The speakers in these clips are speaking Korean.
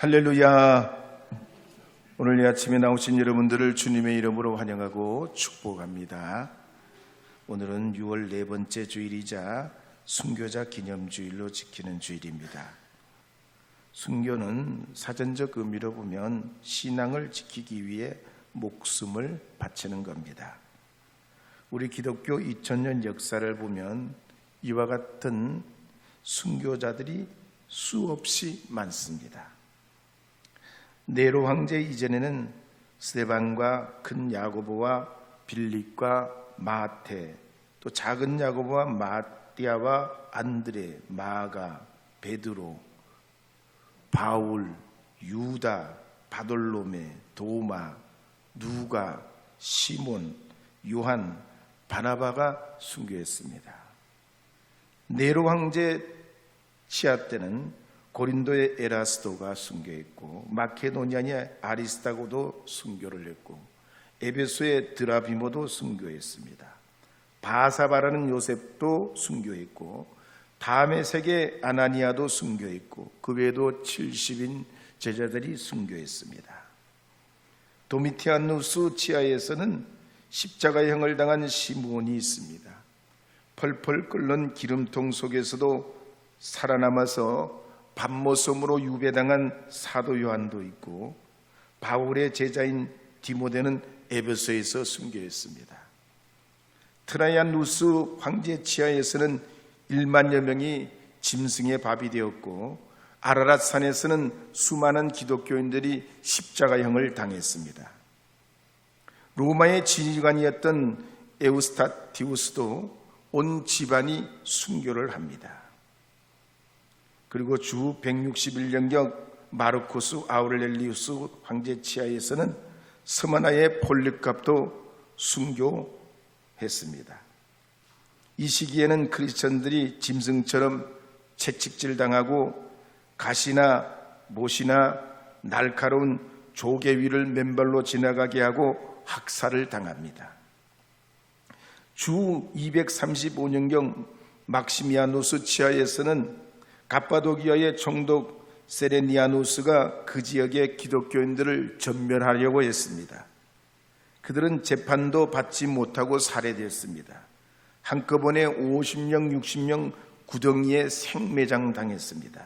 할렐루야. 오늘 이 아침에 나오신 여러분들을 주님의 이름으로 환영하고 축복합니다. 오늘은 6월 네 번째 주일이자 순교자 기념주일로 지키는 주일입니다. 순교는 사전적 의미로 보면 신앙을 지키기 위해 목숨을 바치는 겁니다. 우리 기독교 2000년 역사를 보면 이와 같은 순교자들이 수없이 많습니다. 네로 황제 이전에는 스테반과 큰 야고보와 빌립과 마테 또 작은 야고보와 마띠아와 안드레, 마가, 베드로, 바울, 유다, 바돌로메, 도마, 누가, 시몬, 요한, 바나바가 순교했습니다. 네로 황제 치하 때는 고린도의 에라스도가 순교했고 마케도니아의 아리스타고도 순교를 했고 에베소의 드라비모도 순교했습니다. 바사바라는 요셉도 순교했고 다음의 세계 아나니아도 순교했고 그 외에도 70인 제자들이 순교했습니다. 도미티아누스 치하에서는 십자가형을 당한 시므온이 있습니다. 펄펄 끓는 기름통 속에서도 살아남아서 밤모섬으로 유배당한 사도 요한도 있고 바울의 제자인 디모데는 에베소에서 순교했습니다. 트라이안누스 황제 치하에서는 1만여 명이 짐승의 밥이 되었고 아라랏 산에서는 수많은 기독교인들이 십자가형을 당했습니다. 로마의 지휘관이었던 에우스타티우스도 온 집안이 순교를 합니다. 그리고 주 161년경 마르코스 아우렐리우스 황제 치하에서는 스마나의 폴립갑도 순교했습니다. 이 시기에는 크리스천들이 짐승처럼 채찍질 당하고 가시나 못이나 날카로운 조개 위를 맨발로 지나가게 하고 학살을 당합니다. 주 235년경 막시미아누스 치하에서는 갑바도기아의 총독 세레니아누스가 그 지역의 기독교인들을 전멸하려고 했습니다. 그들은 재판도 받지 못하고 살해되었습니다. 한꺼번에 50명, 60명 구덩이에 생매장 당했습니다.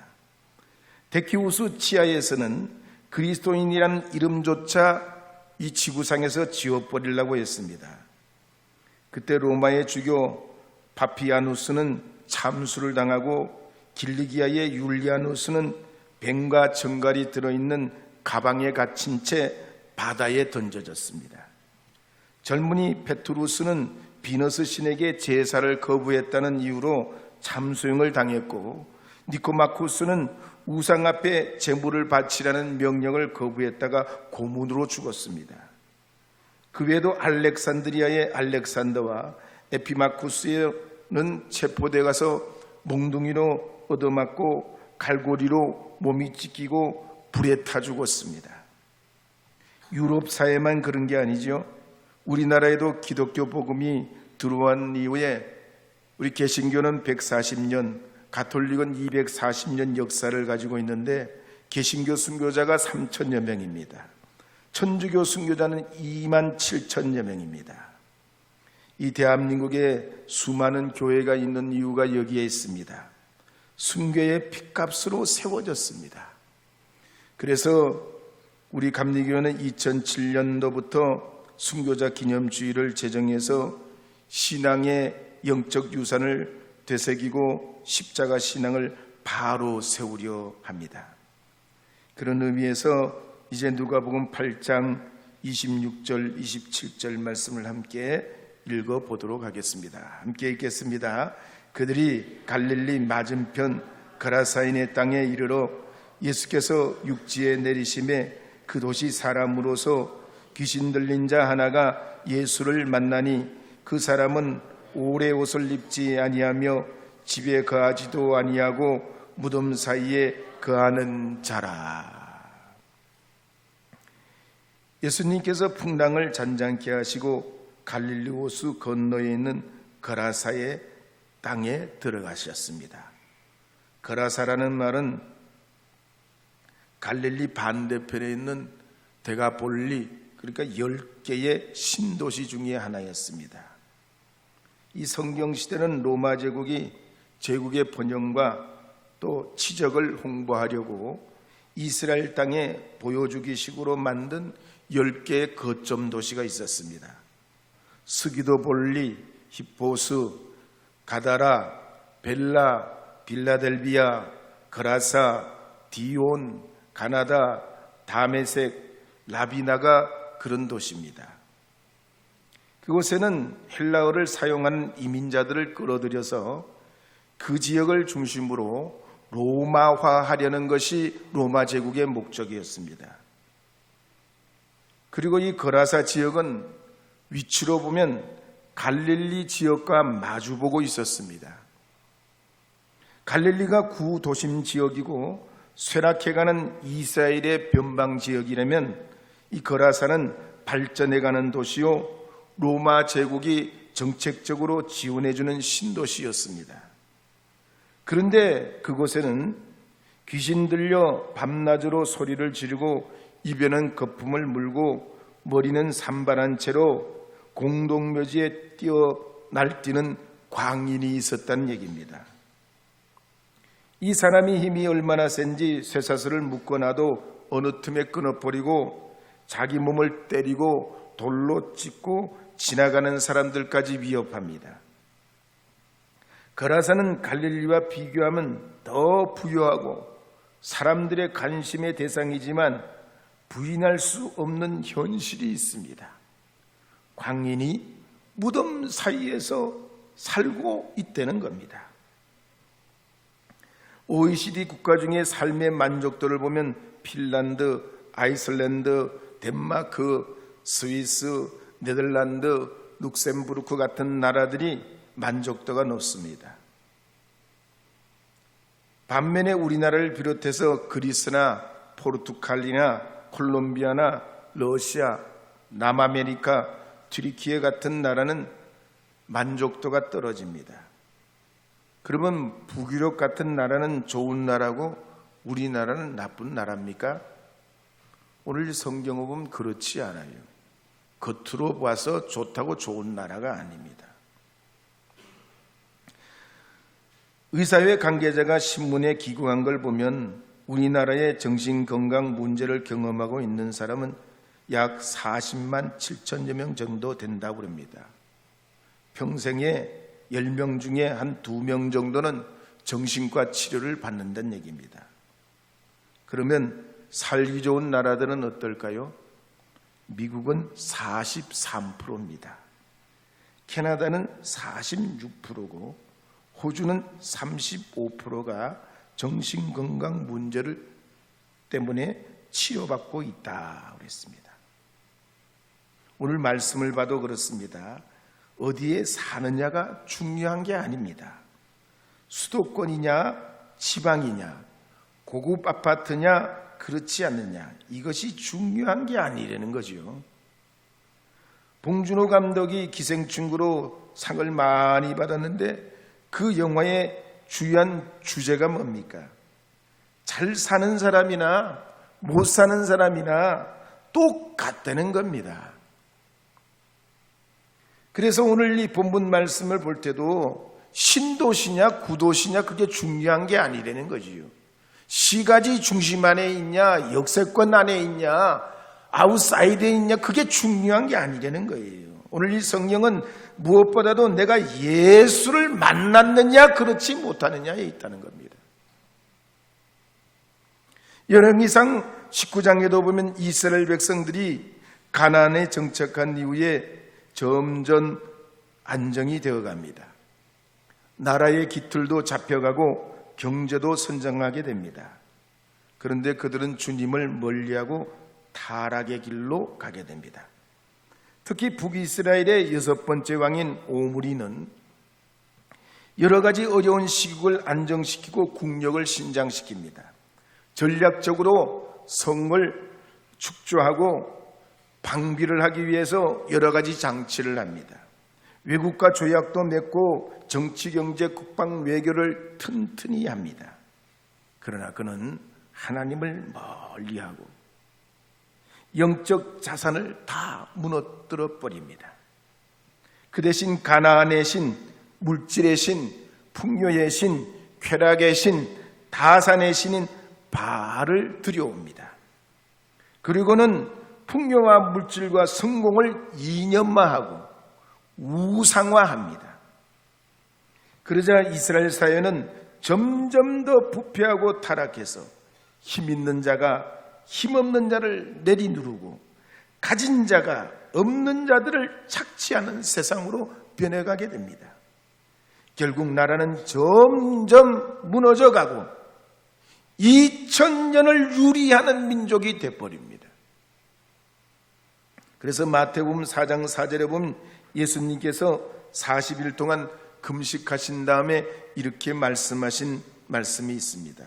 데키우스 치하에서는 그리스도인이란 이름조차 이 지구상에서 지워버리려고 했습니다. 그때 로마의 주교 파피아누스는 참수를 당하고 길리기아의 율리아누스는 뱀과 정갈이 들어있는 가방에 갇힌 채 바다에 던져졌습니다. 젊은이 페투루스는 비너스 신에게 제사를 거부했다는 이유로 참수형을 당했고 니코마쿠스는 우상 앞에 제물을 바치라는 명령을 거부했다가 고문으로 죽었습니다. 그 외에도 알렉산드리아의 알렉산더와 에피마쿠스는 체포돼 가서 몽둥이로 얻어맞고 갈고리로 몸이 찢기고 불에 타 죽었습니다. 유럽 사회만 그런 게 아니죠. 우리나라에도 기독교 복음이 들어온 이후에 우리 개신교는 140년, 가톨릭은 240년 역사를 가지고 있는데 개신교 순교자가 3천여 명입니다. 천주교 순교자는 2만 7천여 명입니다. 이 대한민국에 수많은 교회가 있는 이유가 여기에 있습니다. 순교의 핏값으로 세워졌습니다. 그래서 우리 감리교회는 2007년도부터 순교자 기념주의를 제정해서 신앙의 영적 유산을 되새기고 십자가 신앙을 바로 세우려 합니다. 그런 의미에서 이제 누가복음 8장 26절 27절 말씀을 함께 읽어 보도록 하겠습니다. 함께 읽겠습니다. 그들이 갈릴리 맞은편 그라사인의 땅에 이르러 예수께서 육지에 내리심에 그 도시 사람으로서 귀신 들린 자 하나가 예수를 만나니 그 사람은 오래 옷을 입지 아니하며 집에 거하지도 아니하고 무덤 사이에 거하는 자라. 예수님께서 풍랑을 잔잔케 하시고 갈릴리 호수 건너에 있는 거라사의 땅에 들어가셨습니다. 거라사라는 말은 갈릴리 반대편에 있는 데가볼리 그러니까 10개의 신도시 중의 하나였습니다. 이 성경 시대는 로마 제국이 제국의 번영과 또 치적을 홍보하려고 이스라엘 땅에 보여주기 식으로 만든 10개의 거점 도시가 있었습니다. 스기도 볼리, 히포스, 가다라, 벨라, 빌라델비아, 그라사, 디온, 가나다, 다메섹, 라비나가 그런 도시입니다. 그곳에는 헬라어를 사용하는 이민자들을 끌어들여서 그 지역을 중심으로 로마화하려는 것이 로마 제국의 목적이었습니다. 그리고 이 거라사 지역은 위치로 보면 갈릴리 지역과 마주보고 있었습니다. 갈릴리가 구도심 지역이고 쇠락해가는 이스라엘의 변방 지역이라면 이 거라사는 발전해가는 도시요 로마 제국이 정책적으로 지원해주는 신도시였습니다. 그런데 그곳에는 귀신 들려 밤낮으로 소리를 지르고 입에는 거품을 물고 머리는 산발한 채로 공동묘지에 뛰어 날뛰는 광인이 있었다는 얘기입니다. 이 사람이 힘이 얼마나 센지 쇠사슬을 묶어놔도 어느 틈에 끊어버리고 자기 몸을 때리고 돌로 찢고 지나가는 사람들까지 위협합니다. 거라사는 갈릴리와 비교하면 더 부유하고 사람들의 관심의 대상이지만 부인할 수 없는 현실이 있습니다. 광인이 무덤 사이에서 살고 있다는 겁니다. OECD 국가 중에 삶의 만족도를 보면 핀란드, 아이슬란드, 덴마크, 스위스, 네덜란드, 룩셈부르크 같은 나라들이 만족도가 높습니다. 반면에 우리나라를 비롯해서 그리스나 포르투갈이나 콜롬비아나 러시아, 남아메리카, 트리키에 같은 나라는 만족도가 떨어집니다. 그러면 북유럽 같은 나라는 좋은 나라고 우리나라는 나쁜 나라입니까? 오늘 성경을 보면 그렇지 않아요. 겉으로 봐서 좋다고 좋은 나라가 아닙니다. 의사회 관계자가 신문에 기고한 걸 보면 우리나라의 정신건강 문제를 경험하고 있는 사람은 약 40만 7천여 명 정도 된다고 합니다. 평생에 10명 중에 한 2명 정도는 정신과 치료를 받는다는 얘기입니다. 그러면 살기 좋은 나라들은 어떨까요? 미국은 43%입니다. 캐나다는 46%고 호주는 35%가 정신건강 문제를 때문에 치료받고 있다 그랬습니다. 오늘 말씀을 봐도 그렇습니다. 어디에 사느냐가 중요한 게 아닙니다. 수도권이냐, 지방이냐, 고급 아파트냐, 그렇지 않느냐. 이것이 중요한 게 아니라는 거죠. 봉준호 감독이 기생충으로 상을 많이 받았는데 그 영화의 주요한 주제가 뭡니까? 잘 사는 사람이나 못 사는 사람이나 똑같다는 겁니다. 그래서 오늘 이 본문 말씀을 볼 때도 신도시냐 구도시냐 그게 중요한 게 아니라는 거지요. 시가지 중심 안에 있냐 역세권 안에 있냐 아웃사이드에 있냐 그게 중요한 게 아니라는 거예요. 오늘 이 성령은 무엇보다도 내가 예수를 만났느냐 그렇지 못하느냐에 있다는 겁니다. 열왕기상 19장에도 보면 이스라엘 백성들이 가나안에 정착한 이후에 점점 안정이 되어 갑니다. 나라의 기틀도 잡혀가고 경제도 선정하게 됩니다. 그런데 그들은 주님을 멀리하고 타락의 길로 가게 됩니다. 특히 북이스라엘의 여섯 번째 왕인 오므리는 여러 가지 어려운 시국을 안정시키고 국력을 신장시킵니다. 전략적으로 성을 축조하고 방비를 하기 위해서 여러 가지 장치를 합니다. 외국과 조약도 맺고 정치, 경제, 국방, 외교를 튼튼히 합니다. 그러나 그는 하나님을 멀리하고 영적 자산을 다 무너뜨려 버립니다. 그 대신 가나안의 신, 물질의 신, 풍요의 신, 쾌락의 신, 다산의 신인 바알을 들여옵니다. 그리고는 풍요와 물질과 성공을 이념화하고 우상화합니다. 그러자 이스라엘 사회는 점점 더 부패하고 타락해서 힘 있는 자가 힘 없는 자를 내리누르고 가진 자가 없는 자들을 착취하는 세상으로 변해가게 됩니다. 결국 나라는 점점 무너져가고 2000년을 유리하는 민족이 돼버립니다. 그래서 마태복음 4장 4절에 보면 예수님께서 40일 동안 금식하신 다음에 이렇게 말씀하신 말씀이 있습니다.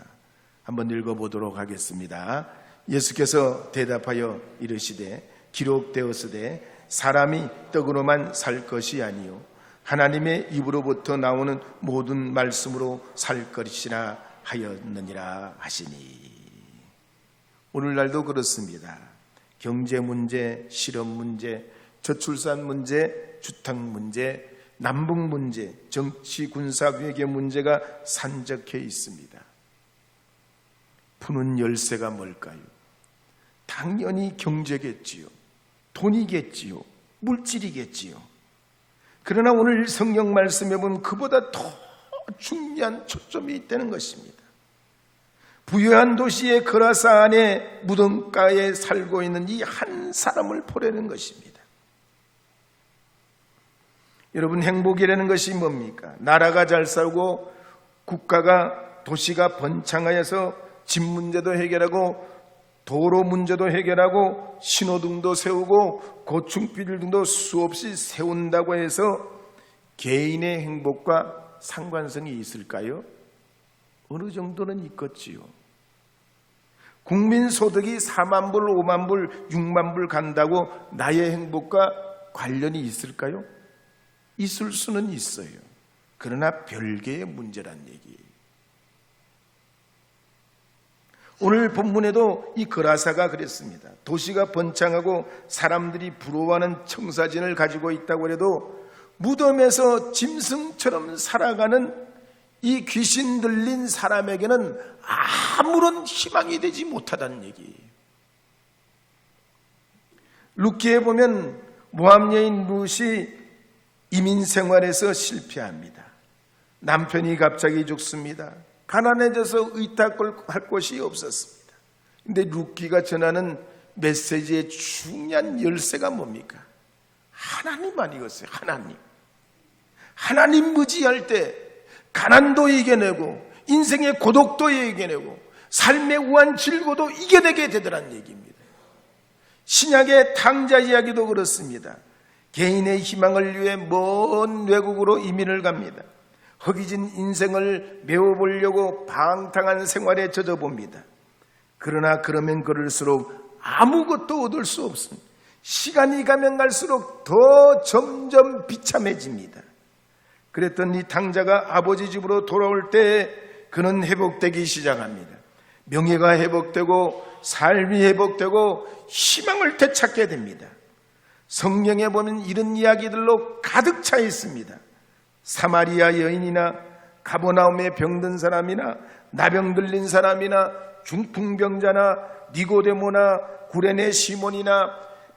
한번 읽어보도록 하겠습니다. 예수께서 대답하여 이르시되 기록되었으되 사람이 떡으로만 살 것이 아니요 하나님의 입으로부터 나오는 모든 말씀으로 살 것이라 하였느니라 하시니 오늘날도 그렇습니다. 경제 문제, 실업 문제, 저출산 문제, 주택 문제, 남북 문제, 정치 군사 외교 문제가 산적해 있습니다. 푸는 열쇠가 뭘까요? 당연히 경제겠지요. 돈이겠지요. 물질이겠지요. 그러나 오늘 성경 말씀에 보면 그보다 더 중요한 초점이 있다는 것입니다. 부유한 도시의 그라사 안에 무덤가에 살고 있는 이 한 사람을 보려는 것입니다. 여러분 행복이라는 것이 뭡니까? 나라가 잘 살고 국가가 도시가 번창하여서 집 문제도 해결하고 도로 문제도 해결하고 신호등도 세우고 고층빌딩도 수없이 세운다고 해서 개인의 행복과 상관성이 있을까요? 어느 정도는 있겠지요. 국민 소득이 4만 불, 5만 불, 6만 불 간다고 나의 행복과 관련이 있을까요? 있을 수는 있어요. 그러나 별개의 문제란 얘기예요. 오늘 본문에도 이 그라사가 그랬습니다. 도시가 번창하고 사람들이 부러워하는 청사진을 가지고 있다고 해도 무덤에서 짐승처럼 살아가는 이 귀신 들린 사람에게는 아무런 희망이 되지 못하다는 얘기예요. 루키에 보면 모함 여인 룻이 이민 생활에서 실패합니다. 남편이 갑자기 죽습니다. 가난해져서 의탁할 곳이 없었습니다. 근데 루키가 전하는 메시지의 중요한 열쇠가 뭡니까? 하나님 아니겠어요? 하나님. 하나님 무지할 때 가난도 이겨내고 인생의 고독도 이겨내고 삶의 우한 질고도 이겨내게 되더란 얘기입니다. 신약의 탕자 이야기도 그렇습니다. 개인의 희망을 위해 먼 외국으로 이민을 갑니다. 허기진 인생을 메워보려고 방탕한 생활에 젖어봅니다. 그러나 그러면 그럴수록 아무것도 얻을 수 없습니다. 시간이 가면 갈수록 더 점점 비참해집니다. 그랬던 이 탕자가 아버지 집으로 돌아올 때 그는 회복되기 시작합니다. 명예가 회복되고 삶이 회복되고 희망을 되찾게 됩니다. 성경에 보면 이런 이야기들로 가득 차 있습니다. 사마리아 여인이나 가보나움에 병든 사람이나 나병 들린 사람이나 중풍병자나 니고데모나 구레네 시몬이나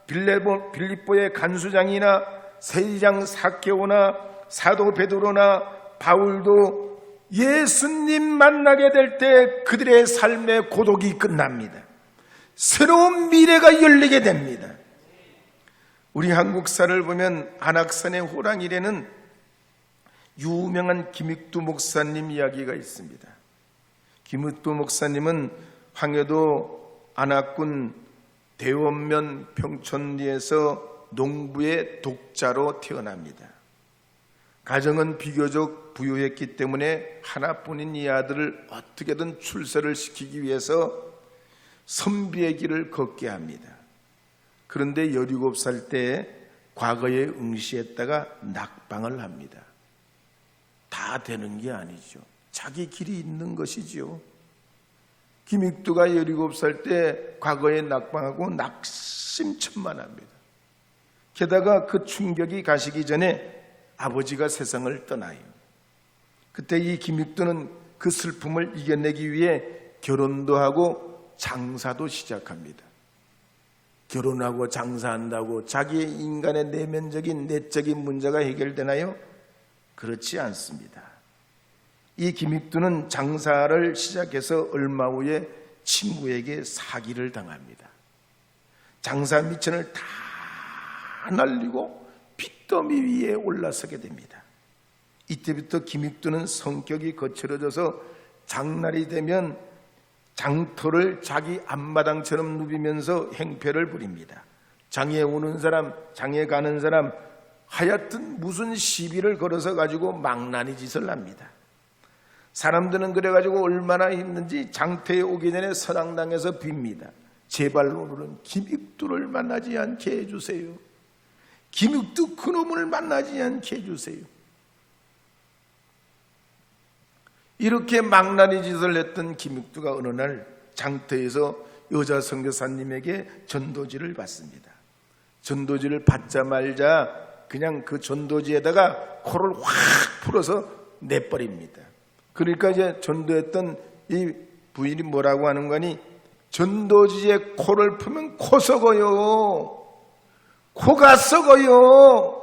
빌립보의 간수장이나 세리장 사케오나 사도 베드로나 바울도 예수님 만나게 될 때 그들의 삶의 고독이 끝납니다. 새로운 미래가 열리게 됩니다. 우리 한국사를 보면 안악산의 호랑이래는 유명한 김익두 목사님 이야기가 있습니다. 김익두 목사님은 황해도 안악군 대원면 평촌리에서 농부의 독자로 태어납니다. 가정은 비교적 부유했기 때문에 하나뿐인 이 아들을 어떻게든 출세를 시키기 위해서 선비의 길을 걷게 합니다. 그런데 17살 때 과거에 응시했다가 낙방을 합니다. 다 되는 게 아니죠. 자기 길이 있는 것이지요. 김익두가 17살 때 과거에 낙방하고 낙심천만합니다. 게다가 그 충격이 가시기 전에 아버지가 세상을 떠나요. 그때 이 김익두는 그 슬픔을 이겨내기 위해 결혼도 하고 장사도 시작합니다. 결혼하고 장사한다고 자기의 인간의 내면적인 내적인 문제가 해결되나요? 그렇지 않습니다. 이 김익두는 장사를 시작해서 얼마 후에 친구에게 사기를 당합니다. 장사 미천을 다 날리고 빚더미 위에 올라서게 됩니다. 이때부터 김익두는 성격이 거칠어져서 장날이 되면 장터를 자기 앞마당처럼 누비면서 행패를 부립니다. 장에 오는 사람, 장에 가는 사람, 하여튼 무슨 시비를 걸어서 가지고 망나니 짓을 합니다. 사람들은 그래가지고 얼마나 힘든지 장터에 오기 전에 서당당에서 빕니다. 제발 오늘은 김익두를 만나지 않게 해주세요. 김익두 그놈을 만나지 않게 해주세요. 이렇게 망나니 짓을 했던 김익두가 어느 날 장터에서 여자 선교사님에게 전도지를 받습니다. 전도지를 받자말자 그냥 그 전도지에다가 코를 확 풀어서 내버립니다. 그러니까 이제 전도했던 이 부인이 뭐라고 하는 거니 전도지에 코를 풀면 코 썩어요. 코가 썩어요.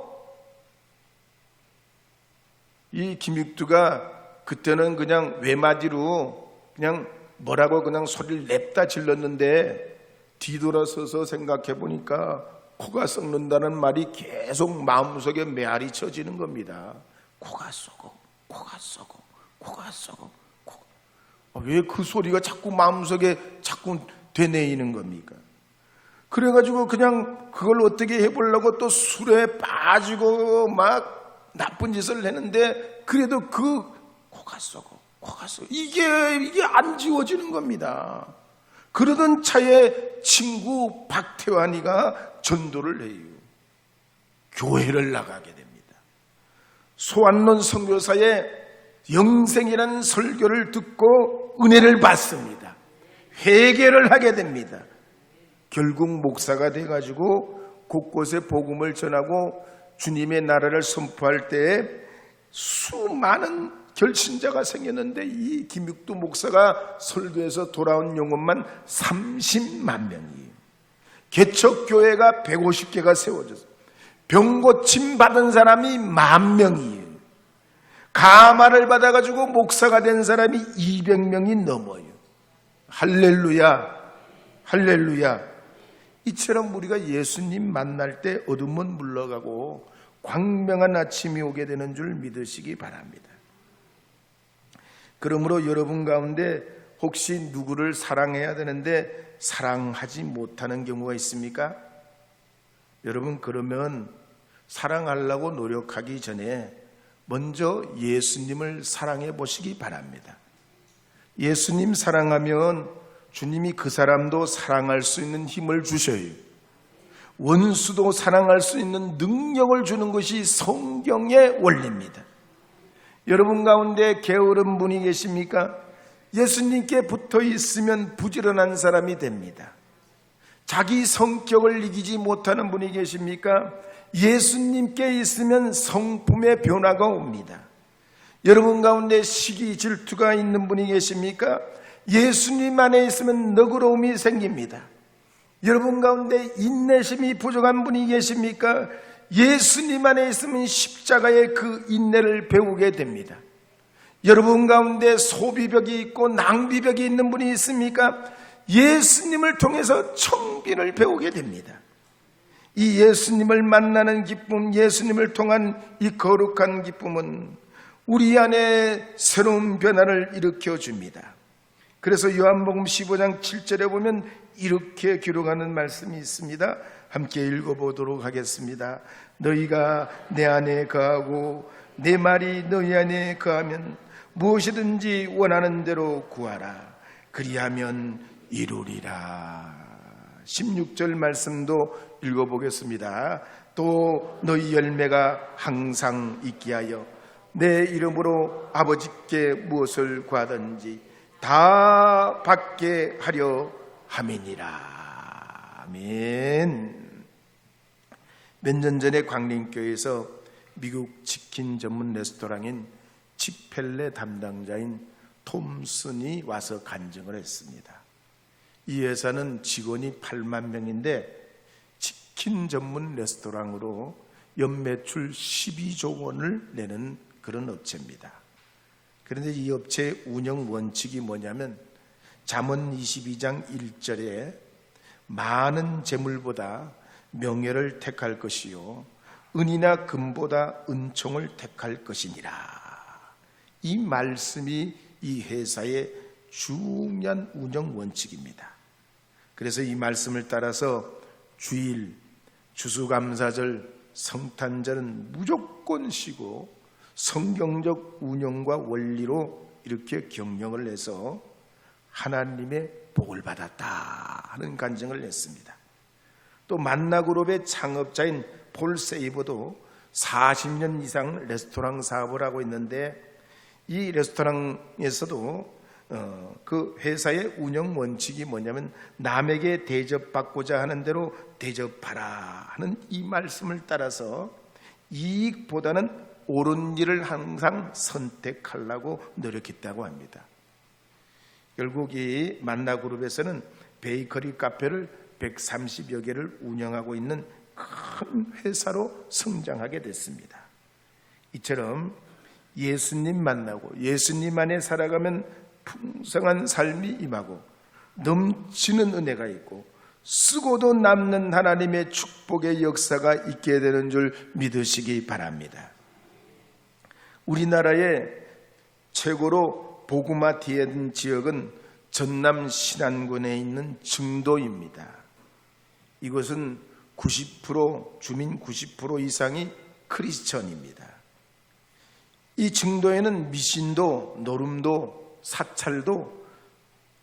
이 김익두가 그때는 그냥 외마디로 그냥 뭐라고 그냥 소리를 냅다 질렀는데 뒤돌아서서 생각해 보니까 코가 썩는다는 말이 계속 마음속에 메아리 쳐지는 겁니다. 코가 썩어, 코가 썩어, 코가 썩어. 왜그 소리가 자꾸 마음속에 자꾸 되뇌이는 겁니까? 그래가지고 그냥 그걸 어떻게 해보려고 또 술에 빠지고 막 나쁜 짓을 했는데 그래도 그 코가 썩어, 코가 썩어. 이게, 이게 안 지워지는 겁니다. 그러던 차에 친구 박태환이가 전도를 해요. 교회를 나가게 됩니다. 소안론 선교사의 영생이라는 설교를 듣고 은혜를 받습니다. 회개를 하게 됩니다. 결국 목사가 돼가지고 곳곳에 복음을 전하고 주님의 나라를 선포할 때에 수많은 결신자가 생겼는데 이 김육두 목사가 설교에서 돌아온 영혼만 30만 명이에요. 개척교회가 150개가 세워져서 병 고침 받은 사람이 만 명이에요. 가마를 받아가지고 목사가 된 사람이 200명이 넘어요. 할렐루야, 할렐루야. 이처럼 우리가 예수님 만날 때 어둠은 물러가고 광명한 아침이 오게 되는 줄 믿으시기 바랍니다. 그러므로 여러분 가운데 혹시 누구를 사랑해야 되는데 사랑하지 못하는 경우가 있습니까? 여러분 그러면 사랑하려고 노력하기 전에 먼저 예수님을 사랑해 보시기 바랍니다. 예수님 사랑하면 주님이 그 사람도 사랑할 수 있는 힘을 주셔요. 원수도 사랑할 수 있는 능력을 주는 것이 성경의 원리입니다. 여러분 가운데 게으른 분이 계십니까? 예수님께 붙어 있으면 부지런한 사람이 됩니다. 자기 성격을 이기지 못하는 분이 계십니까? 예수님께 있으면 성품의 변화가 옵니다. 여러분 가운데 시기 질투가 있는 분이 계십니까? 예수님 안에 있으면 너그러움이 생깁니다. 여러분 가운데 인내심이 부족한 분이 계십니까? 예수님 안에 있으면 십자가의 그 인내를 배우게 됩니다. 여러분 가운데 소비벽이 있고 낭비벽이 있는 분이 있습니까? 예수님을 통해서 청비를 배우게 됩니다. 이 예수님을 만나는 기쁨, 예수님을 통한 이 거룩한 기쁨은 우리 안에 새로운 변화를 일으켜 줍니다. 그래서 요한복음 15장 7절에 보면 이렇게 기록하는 말씀이 있습니다. 함께 읽어보도록 하겠습니다. 너희가 내 안에 거하고 내 말이 너희 안에 거하면 무엇이든지 원하는 대로 구하라. 그리하면 이루리라. 16절 말씀도 읽어보겠습니다. 또 너희 열매가 항상 있게 하여 내 이름으로 아버지께 무엇을 구하든지 다 받게 하려 함이니라. 아멘. 몇 년 전에 광림교회에서 미국 치킨 전문 레스토랑인 치펠레 담당자인 톰슨이 와서 간증을 했습니다. 이 회사는 직원이 8만 명인데 치킨 전문 레스토랑으로 연매출 12조 원을 내는 그런 업체입니다. 그런데 이 업체의 운영 원칙이 뭐냐면 잠언 22장 1절에 많은 재물보다 명예를 택할 것이요 은이나 금보다 은총을 택할 것이니라. 이 말씀이 이 회사의 중요한 운영 원칙입니다. 그래서 이 말씀을 따라서 주일, 추수감사절, 성탄절은 무조건 쉬고 성경적 운영과 원리로 이렇게 경영을 해서 하나님의 복을 받았다 하는 간증을 냈습니다. 또 만나그룹의 창업자인 폴 세이버도 40년 이상 레스토랑 사업을 하고 있는데 이 레스토랑에서도 어, 그 회사의 운영 원칙이 뭐냐면 남에게 대접받고자 하는 대로 대접하라 하는 이 말씀을 따라서 이익보다는 옳은 일을 항상 선택하려고 노력했다고 합니다. 결국 이 만나그룹에서는 베이커리 카페를 130여 개를 운영하고 있는 큰 회사로 성장하게 됐습니다. 이처럼 예수님 만나고 예수님 안에 살아가면 풍성한 삶이 임하고 넘치는 은혜가 있고 쓰고도 남는 하나님의 축복의 역사가 있게 되는 줄 믿으시기 바랍니다. 우리나라의 최고로 보구마 디엔 지역은 전남 신안군에 있는 증도입니다. 이것은 90% 주민 90% 이상이 크리스천입니다. 이 증도에는 미신도 노름도 사찰도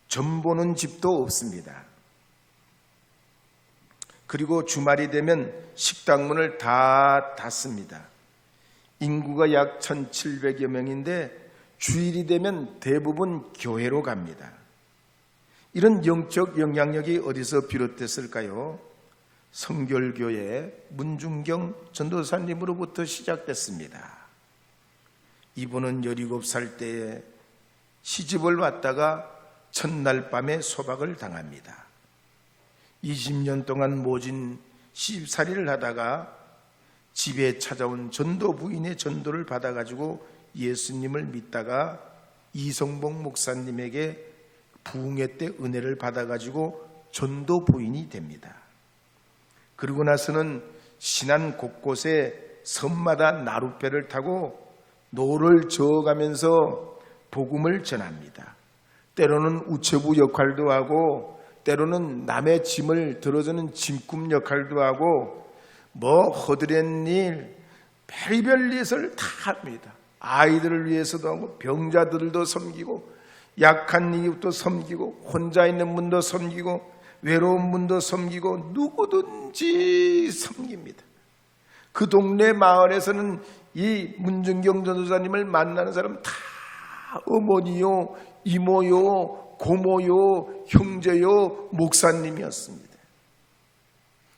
점 보는 집도 없습니다. 그리고 주말이 되면 식당 문을 다 닫습니다. 인구가 약 1,700여 명인데 주일이 되면 대부분 교회로 갑니다. 이런 영적 영향력이 어디서 비롯됐을까요? 성결교회 문중경 전도사님으로부터 시작됐습니다. 이분은 17살 때에 시집을 왔다가 첫날 밤에 소박을 당합니다. 20년 동안 모진 시집살이를 하다가 집에 찾아온 전도 부인의 전도를 받아가지고 예수님을 믿다가 이성봉 목사님에게 부흥회 때 은혜를 받아가지고 전도 부인이 됩니다. 그러고 나서는 신안 곳곳에 섬마다 나룻배를 타고 노를 저어가면서 복음을 전합니다. 때로는 우체부 역할도 하고 때로는 남의 짐을 들어주는 짐꾼 역할도 하고 뭐 허드렛 일 별별 일을 다 합니다. 아이들을 위해서도 하고 병자들도 섬기고 약한 이웃도 섬기고 혼자 있는 분도 섬기고 외로운 분도 섬기고 누구든지 섬깁니다. 그 동네 마을에서는 이 문중경 전도사님을 만나는 사람 다 어머니요, 이모요, 고모요, 형제요, 목사님이었습니다.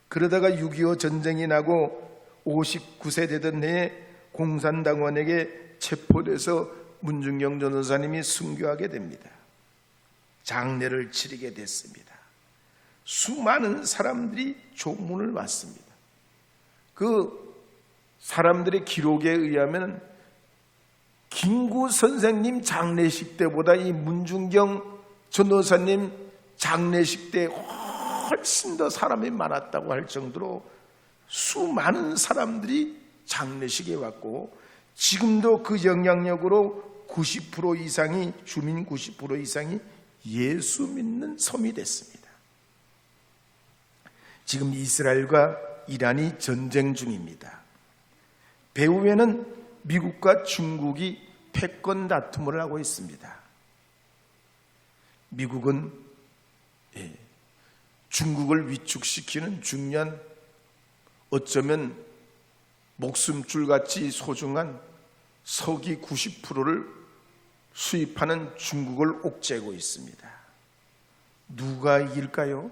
그러다가 6.25 전쟁이 나고 59세 되던 해에 공산당원에게 체포돼서 문중경 전도사님이 순교하게 됩니다. 장례를 치르게 됐습니다. 수많은 사람들이 조문을 왔습니다. 그 사람들의 기록에 의하면 김구 선생님 장례식 때보다 이 문중경 전도사님 장례식 때 훨씬 더 사람이 많았다고 할 정도로 수많은 사람들이 장례식에 왔고 지금도 그 영향력으로 90% 이상이 주민 90% 이상이 예수 믿는 섬이 됐습니다. 지금 이스라엘과 이란이 전쟁 중입니다. 배후에는 미국과 중국이 패권 다툼을 하고 있습니다. 미국은 예, 중국을 위축시키는 중요한 어쩌면 목숨줄 같이 소중한 석이 90%를 수입하는 중국을 옥죄고 있습니다. 누가 이길까요?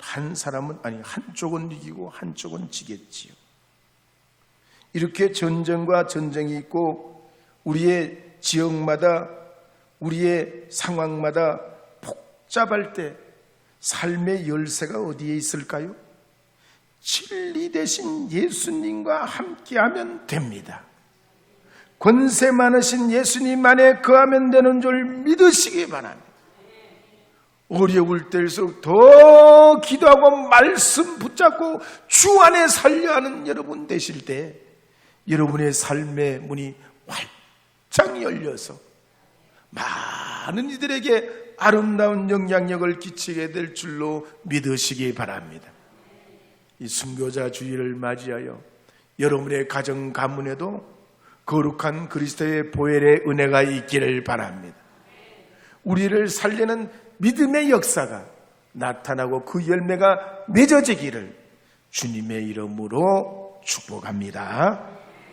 한 사람은 아니 한쪽은 이기고 한쪽은 지겠지요. 이렇게 전쟁과 전쟁이 있고 우리의 지역마다 우리의 상황마다 복잡할 때 삶의 열쇠가 어디에 있을까요? 진리 대신 예수님과 함께하면 됩니다. 권세 많으신 예수님 안에 거하면 되는 줄 믿으시기 바랍니다. 어려울 때일수록 더 기도하고 말씀 붙잡고 주 안에 살려 하는 여러분 되실 때 여러분의 삶의 문이 활짝 열려서 많은 이들에게 아름다운 영향력을 끼치게 될 줄로 믿으시기 바랍니다. 이 순교자 주일을 맞이하여 여러분의 가정 가문에도 거룩한 그리스도의 보혈의 은혜가 있기를 바랍니다. 우리를 살리는 믿음의 역사가 나타나고 그 열매가 맺어지기를 주님의 이름으로 축복합니다.